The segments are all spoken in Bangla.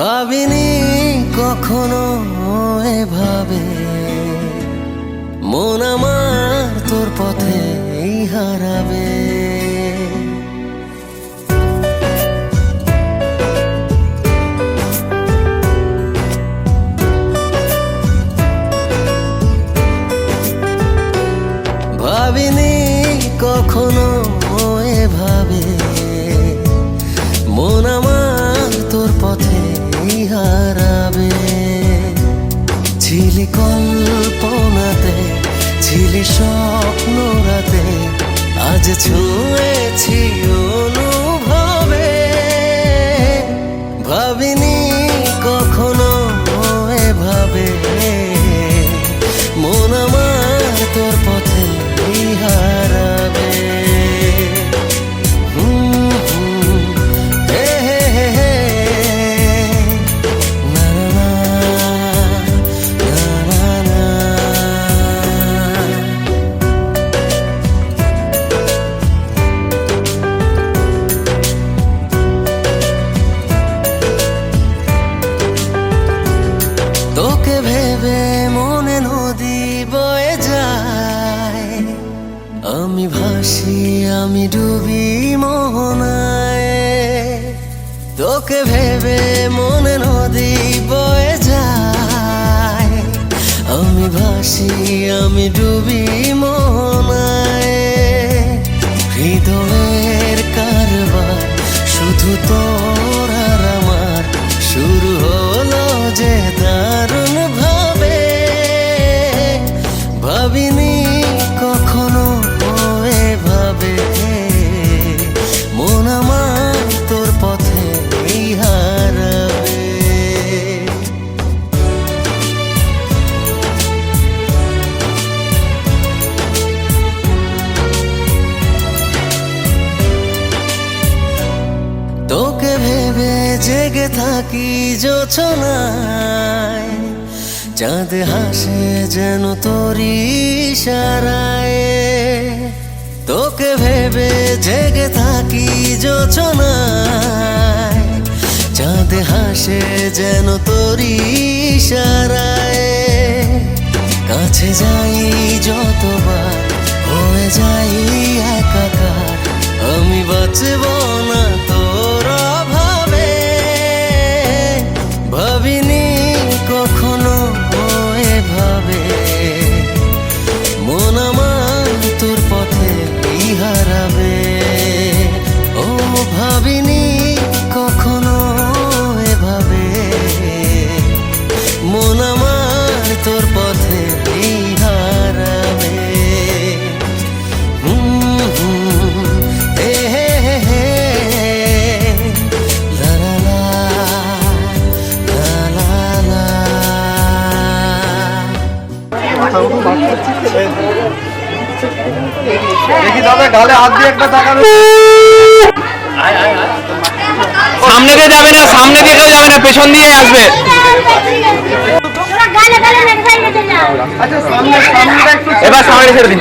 ভাবিনি কখনো এভাবে। মন আমার তোর পথে হারাবে। ছিলি স্বপ্ন রাতে আজ ছুঁয়েছি আমি ডুবি জেগে থাকি যোছনায় চাঁদ হাসে যেন তোরি সারায়। তোকে ভেবে জেগে থাকি যোছনায় চাঁদ হাসে যেন তোরি সারায়। কাছে যাই যতবার গালে হাত দিয়ে একটা তাকানো সামনে দিয়ে যাবে না? সামনে দিয়ে কেউ যাবে না? পেছন দিয়ে আসবে। আচ্ছা সামনে সামনেটা একটু এবার সামনে ছেড়ে দিন।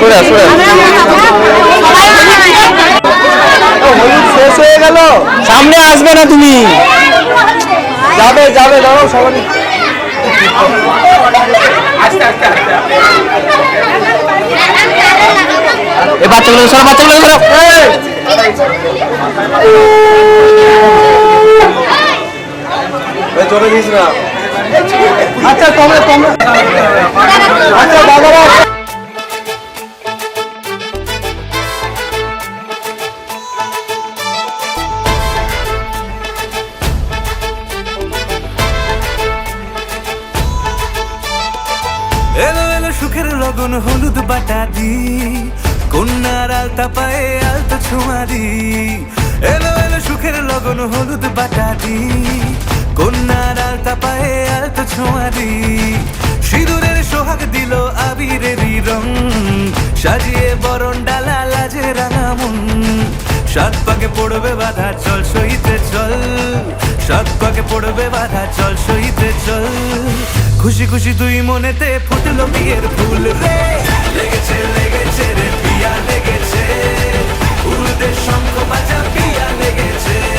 হলুদ শেষ হয়ে গেল। সামনে আসবে না তুমি। যাবে যাবে দাঁড়াও সবাই। এ বাচ্চাগুলো সরো বাচ্চাগুলো সরো এই চলে দিস না। আচ্ছা তোমরা তোমরা। আচ্ছা দাদারা এলো এলো সুখের লগন হলুদ বাটা দি। কন্যার আলতা পায়ে আলতা ছোঁয়া দি। এলো এলো সুখের লগন হলুদ বাটা দি। কন্যার আলতা পায়ে আলতা ছোঁয়া দি। সিঁদুরের সোহাগ দিল আবিরেরই রং। সাজিয়ে বরণ ডালা লাজে রাঙা মন। সাত পাকে পড়বে বাধা, চল সইতে চল। সাত পাকে পড়বে বাধা, চল সইতে চল। খুশি খুশি তুই মনেতে ফুটলো বিয়ের ফুল। রে, লেগেছে লেগেছে রে। পিয়া লেগেছে। উড়তে শঙ্খ বাজা পিয়া লেগেছে।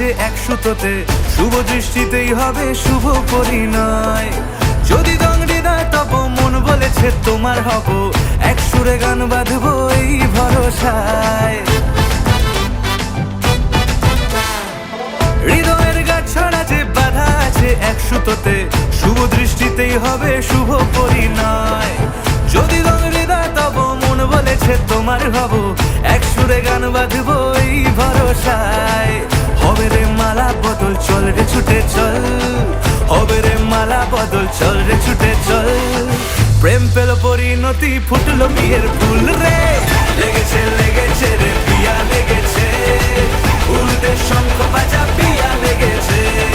সুতোতে। শুভ দৃষ্টিতেই হবে শুভ পরিণয়। যদি দংড়ি দেয় তব মন বলেছে তোমার হব। এক সুরে গান বাঁধবো এই ভরসায়। হৃদয়ের গাছ ছড়া যে বাধা আছে এক সুতোতে, শুভ দৃষ্টিতেই হবে শুভ পরিণয়। যদি রং হৃদয় তব মন বলেছে তোমার হব। এক সুরে গান বাঁধবো এই ভরসায়। বদল, চল রে ছুটে চল। হবে রে মালা বদল, চল রে ছুটে চল। প্রেম পেল পরিণতি, ফুটলো বিয়ের ফুল রে। লেগেছে লেগেছে রে, পিয়া লেগেছে। উল্টে শঙ্খ বাজা, পিয়া লেগেছে।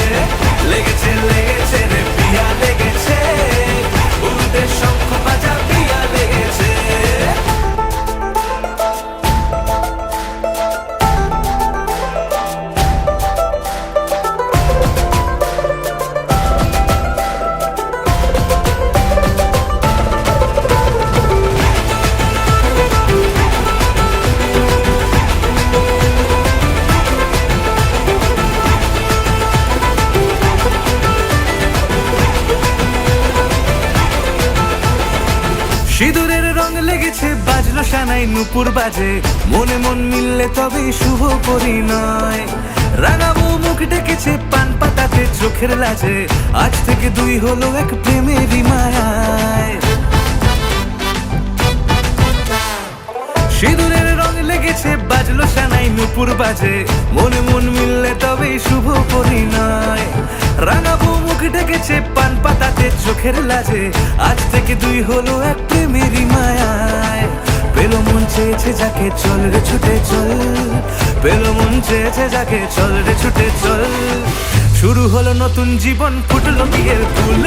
নুপুর বাজে। মনে মন মিললে তবে শুভ পরিণয়। রাঙাবো মুখ ডেকেছে, পান পাতাতে চোখের লাজে। আজ থেকে দুই হলো এক প্রেমের মায়ায়। সিঁদুরের রং লেগেছে, বাজলো সানাই নুপুর বাজে। মনে মন মিললে তবে শুভ পরিণয়। রাঙাবো মুখ ডেকেছে, পান পাতাতে চোখের লাজে। আজ থেকে দুই হলো এক প্রেমেরই মায়ায়। পেল মন চেয়েছে যাকে চল রে, ছুটে চল। পেল মন চেয়েছে যাকে চল রে, ছুটে চল। শুরু হলো নতুন জীবন, ফুটলো বিয়ের ফুল।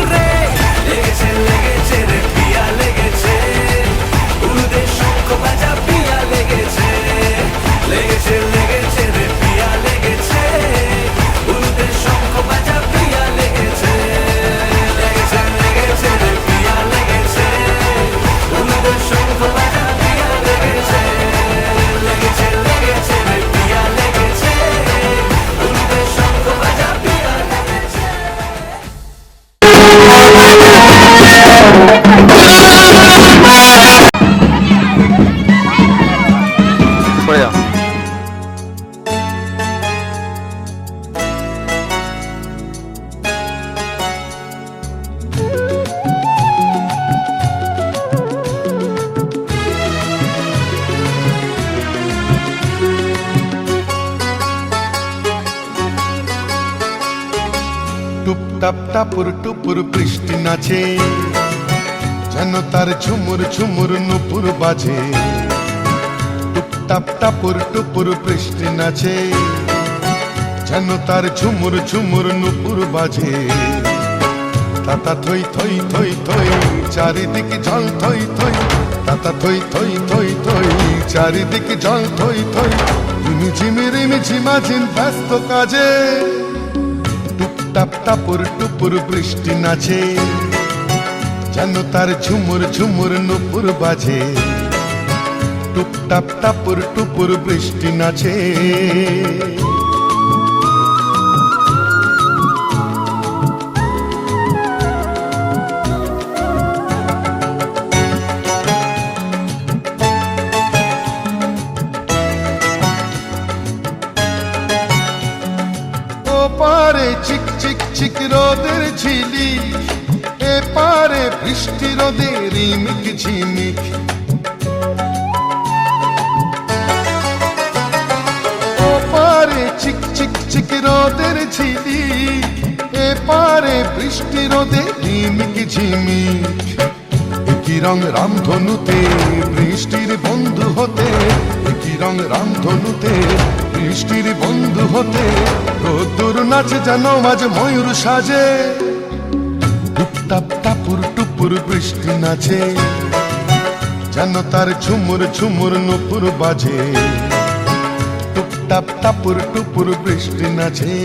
নাচে যেন তার ঝুমুর ঝুমুর নুপুর বাজে। টুপ টাপ টাপুর টুপুর বৃষ্টি নাচে, যেন তার ঝুমুর ঝুমুর নুপুর বাজে। তাতা থই থই থই থই, চারিদিকে জল থই থই, তাতা থই থই থই থই, চারিদিকে জল থই থই রিমি ঝিমি রিমি ঝিমাঝিম ব্যস্ত কাজে। টুপ টাপ টাপুর টুপুর বৃষ্টি নাচে। যেন তার ঝুমুর ঝুমুর নুপুর বাজে। টুপ টাপ টাপুর টুপুর বৃষ্টি নাচে। পারে চিক চিক চিক রোদের ঝিলি বৃষ্টি রোদের রিমিক ঝিমিক। পারে চিক চিক চিক রোদের ঝিলি এ পারে বৃষ্টি রোদে রিমিক ঝিমিক। কি রং রামধনুতে বৃষ্টির বন্ধু হতে কি রং রামধনুতে বৃষ্টির বন্ধু হতে রোদ্দুর নাচে যেন মাঝে ময়ূর সাজে। টুপটাপ টুপুর বৃষ্টি নাচে যেন তার ঝুমুর ঝুমুর নুপুর বাজে। টুপটাপ টাপুর টুপুর বৃষ্টি নাচে।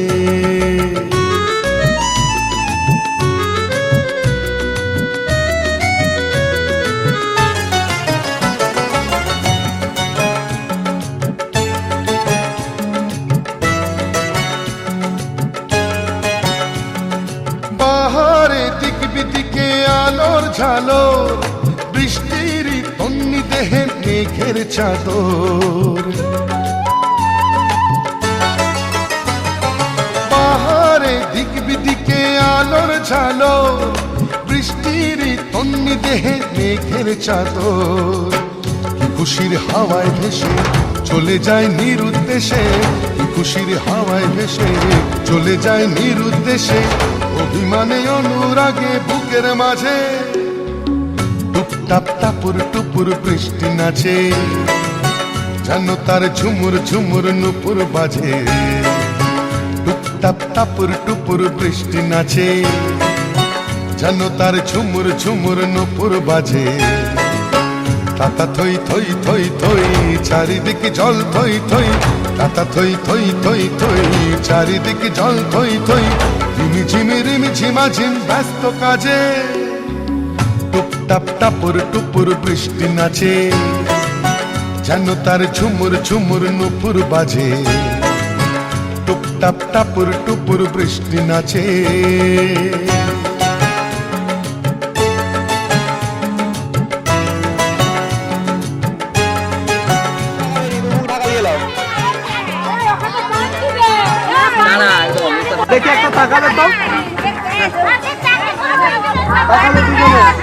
চাদর। পাহাড়ে দিক বিদিকে আলোর ঝালো বৃষ্টির তন্নি দেহে মেঘের চাদর। খুশির হাওয়ায় ভেসে চলে যায় নিরুদ্দেশে, খুশির হাওয়ায় ভেসে চলে যায় নিরুদ্দেশে। অভিমানে অনুরাগে বুকের মাঝে টুপটাপ টাপুর টুপুর বৃষ্টি নাচে। যেন তার ঝুমুর ঝুমুর নুপুর বাজে। টুপটাপ টাপুর বৃষ্টি নাচে। যেন তার ঝুমুর ঝুমুর নুপুর বাজে। তাতা থই থই থই থই, চারিদিকে জল থই থই। তাতা থই থই থই থই, চারিদিকে জল থই থই। রিমি ঝিমি রিমি ঝিমা ঝিম ব্যস্ত কাজে। টুপটাপ টাপুর টুপুর বৃষ্টি নাচে যেন তার ঝুমুর ঝুমুর নুপুর বাজে টুপটাপ টাপুর টুপুর বৃষ্টি নাচে দেখি একটা তাকাবে তো তাকালে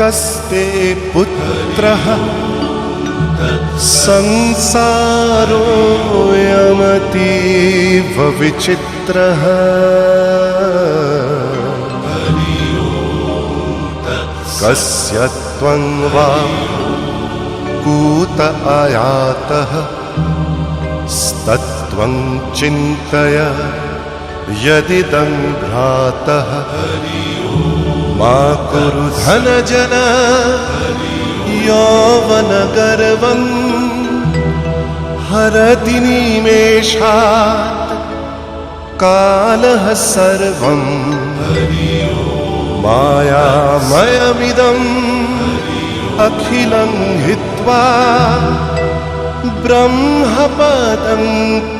कस्ते पुत्रः संसारोऽयमतीव विचित्रः कस्य त्वं वा कूत आयातः? स्तत्त्वं चिन्तय यदिदं भ्रातः मा कुरु धनजन यौवनगर्वम् हरति निमेषात् कालः सर्वम् मायामयमिदम् अखिलं हित्वा ब्रह्मपदं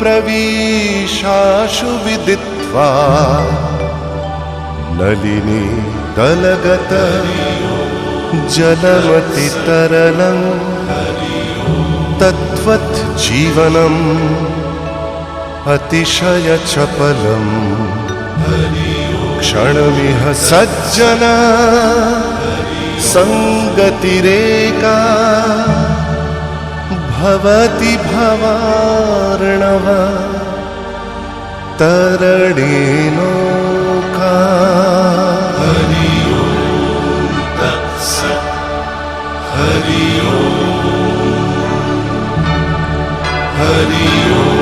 प्रवीशाशु विदित्वा नलिनी दलगत जलमतितरलम् तद्वत् जीवनम् अतिशयचपलम् क्षणमिह सज्जन सङ्गतिरेका भवति भवार्णव तरणेनोका Hari Om.